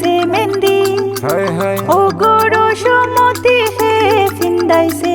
ফিন্দাইছে মেহেন্দি ও গো রসমতি হে ফিন্দাইছে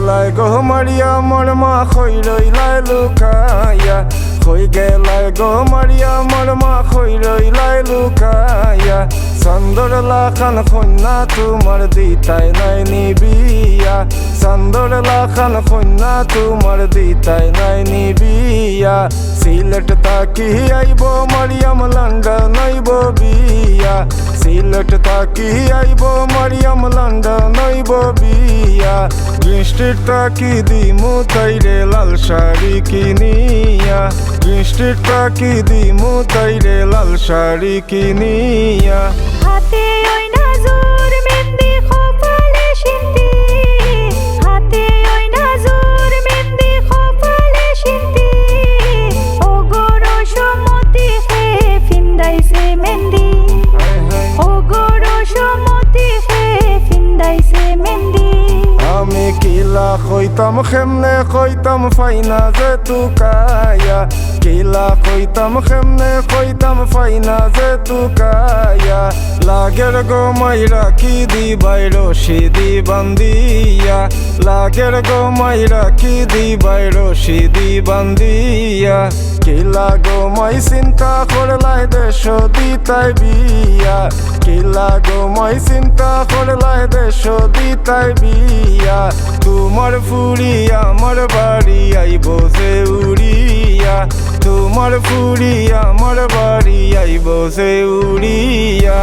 মারিয়া, মোর মা খই রইলাই লুকাইয়া। কই গেলাই গো মারিয়া, মোর মা খই রইলাই লুকাইয়া। চন্দর লাখান কন্যা তোমার দিতাই নাই নিবিয়া। চন্দর লাখান কন্যা তোমার দিতাই নাই নিবিয়া। সিলেট তাকি আইব, মারিয়াম লন্ডন আইব বিয়া। সিলেট তাকি আইব, মারিয়াম লন্ডন আইব বিয়া। বৃষ্টির তাকি দিমু তাইরে লাল শাড়ি কিনিয়া। বৃষ্টির তাকি দিমু তাইরে লাল শাড়ি কিনিয়া। হাতে কইতাম, খেমনে কইতাম, ফাইনা যে তুকায়া কিলা কইতাম, খেমনে কইতাম, ফাইনা যে তুকায়া লাগের গো মাইরা কি দিবাই রশি দি বান্দিয়া? লাগের গো মাইরা কি দিবাই রশি দি বান্দিয়া? কিলা গো মাই চিন্তা করলাই দেশ দিতাই বিয়া। কিলা গো, মাই চিন্তা করলাই দেশ দিতাই বিয়া। তোমার ফুরি আমার বাড়ি আইব সে উড়িয়া। তোমার ফুরি আমার বাড়ি আইব সে উড়িয়া।